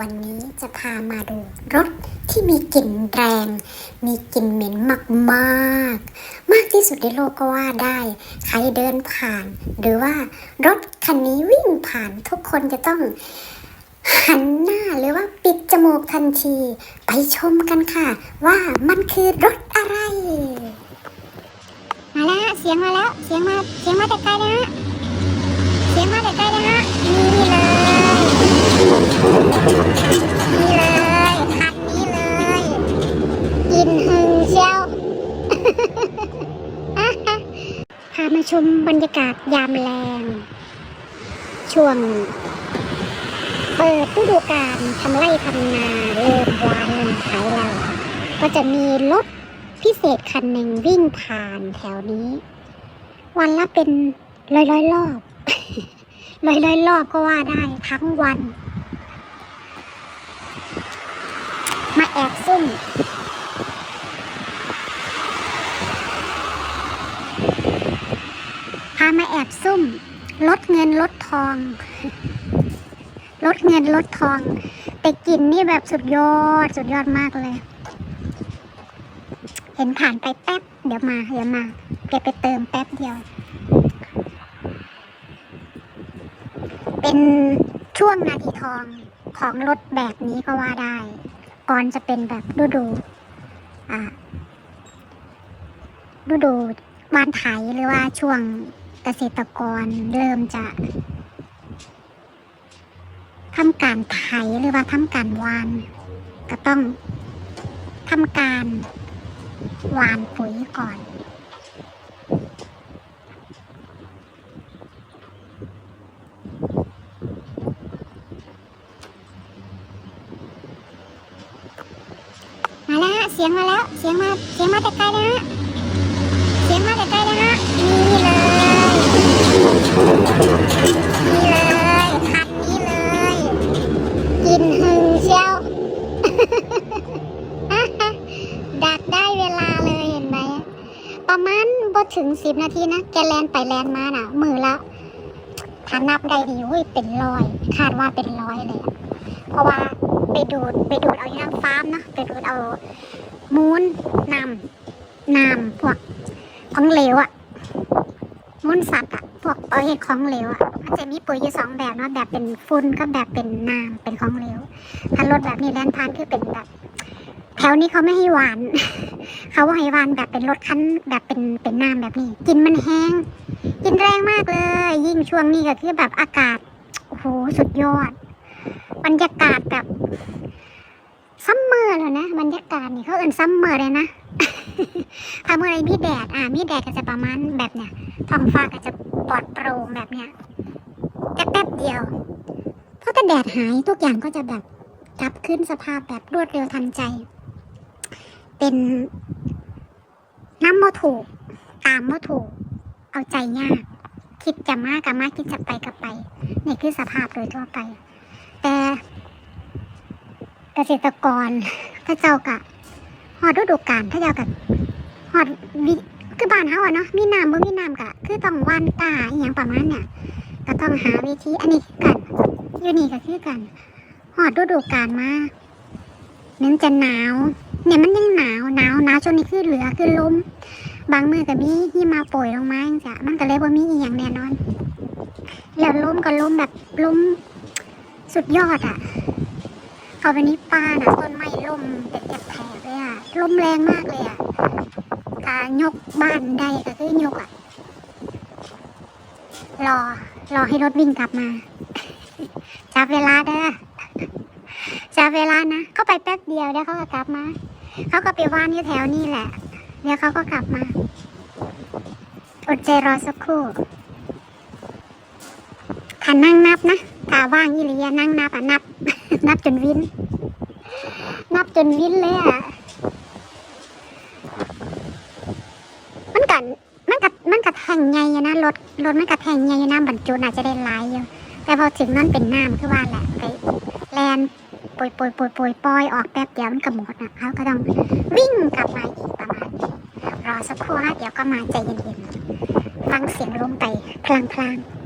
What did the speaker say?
วันนี้จะพามาดูรถที่มีกลิ่นแรง มีกลิ่นเหม็นมากๆมากที่สุดในโลกก็ว่าได้ ใครเดินผ่าน หรือว่ารถคันนี้วิ่งผ่านทุกคนจะต้องหันหน้าหรือว่าปิดจมูกทันที ไปชมกันค่ะ ว่ามันคือรถอะไร มาแล้วเสียงมาแล้ว เสียงมาเสียงมาแต่ไกลนะฮะเสียงมาแต่ไกลนะฮะนี่เลย นี่เลยคันนี้เลยกินหึงเชียวพามาชมบรรยากาศยามแรงช่วง เปิดฤดูกาลทำไร่ทำนาเริ่มวานเริ่มขายเราก็จะมีรถพิเศษคันหนึ่งวิ่งผ่านแถวนี้ วันละเป็นร้อยร้อยรอบร้อยร้อยรอบก็ว่าได้ทั้งวัน มาแอบซุ่ม พามาแอบซุ่ม ลดเงินลดทอง ลดเงินลดทอง แต่กลินนี่แบบสุดยอด สุดยอดมากเลย เห็นผ่านไปแป๊บ เดี๋ยวมาเดี๋ยวมาเก็บไปเติมแป๊บเดียว เป็นช่วงนาทีทองของรถแบบนี้ก็ว่าได้ ก่อนจะเป็นแบบฤดูอ่าฤดูวานไถหรือว่าช่วงเกษตรกรเริ่มจะทำการไถหรือว่าทำการวาน ก็ต้องทำการวานปุ๋ยก่อน มาแล้วฮะเสียงมาแล้ว เสียงมา เสียงมาแต่ไกลนะฮะ เสียงมาแต่ไกลนะฮะ นี่เลย นี่เลยคันนี้เลย กินหึงเชียว ดักได้เวลาเลยเห็นไหม ประมาณบ่ถึงสิบนาทีนะ แกแลนไปแลนมาน่ะ มือละถ้านับได้ดีเว้ยเป็นร้อย คาดว่าเป็นร้อยเลย เพราะว่าไปดูดไปดูดเอาอยู่น้ำฟาร์มเนอะไปดูดเอา มูลนำน้ำพวกของเหลวอะมูลสัตว์อะพวกประเภทของเหลวอะมันจะมีปุ๋ยอยู่สองแบบเนาะแบบเป็นฝุ่นกับแบบเป็นน้ำเป็นของเหลวถ้ารถแบบนี้แลนพานคือเป็นแบบแถวนี้เขาไม่ให้หวาน เขาว่าให้หวานแบบเป็นรถคันแบบเป็นเป็นน้ำแบบนี้ กินมันแห้ง กินแรงมากเลย ยิ่งช่วงนี้ก็คือแบบอากาศโอ้โหสุดยอด บรรยากาศแบบ ซัมเมอร์เลยนะบรรยากาศนี่เขาเอินซัมเมอร์เลยนะถ้าเมื่อไรมีแดดอ่ามีแดดก็จะประมาณแบบเนี้ยท้องฟ้าก็จะปลอดโปร่งแบบเนี้ยแป๊บเดียวเพราะถ้าแดดหายทุกอย่างก็จะแบบกลับขึ้นสภาพแบบรวดเร็วทันใจ เป็นน้ำโมถูกตามโมถูก เอาใจยาก คิดจะมากกับมากคิดจะไปกับไปนี่คือสภาพโดยทั่วไป แต่ เกษตรกรถ้าเจ้ากะหอดฤดูกาลถ้าเจ้ากะหอดวิคือบ้านเฮาอะเนาะมีน้ำบ่มีน้ำกะ คือต้องว่านตาอหย่างประมาณเนี่ยก็ต้องหาวิธีอันนี้กันอยู่นี่ก็คือกันหอดฤดูกาลมามันจะหนาว เนี่ยมันยังหนาวหนาวหนาวจนนี่คือเหลือคือล้มบางมือก็มีหิมาโปรยลงมาจ้ะมันก็เลยว่ามีอีหย่างแน่นอน แล้วล้มก็ล้มแบบล้มสุดยอดอะ เอาไปนี้ป้าน่ะต้นไม้ลมเป็นแถบๆเลยอะลมแรงมากเลยอะกายกบ้านได้ก็คือยกอะ รอ รอให้รถวิ่งกลับมาจับเวลาเด้อจับเวลานะ เขาไปแป๊บเดียวเดี๋ยวเขาก็กลับมา เขาก็ไปว่านอยู่แถวนี้แหละ เดี๋ยวเขาก็กลับมา อดใจรอสักครู่ถ้านั่งนับนะถ้าว่างยี่หลีอนั่งนับอะนับ นับจนวิน นับจนวินเลยอะ มันกันมันกัดมันกัดแทงไงนะรถรถมันกัดแทงไงอะนะบรรจุน่าจะได้หลายอยู่ แต่พอถึงนั่นเป็นน้ำคือว่าแหละไปแลนปล่อยปล่อยปล่อยปล่อยปล่อยออกแป๊บเดียวมันก็หมดอะเขาก็ต้องวิ่งกลับมาอีกประมาณรอสักครู่ฮะเดี๋ยวก็มาใจเย็นๆฟังเสียงลมไปพลางๆ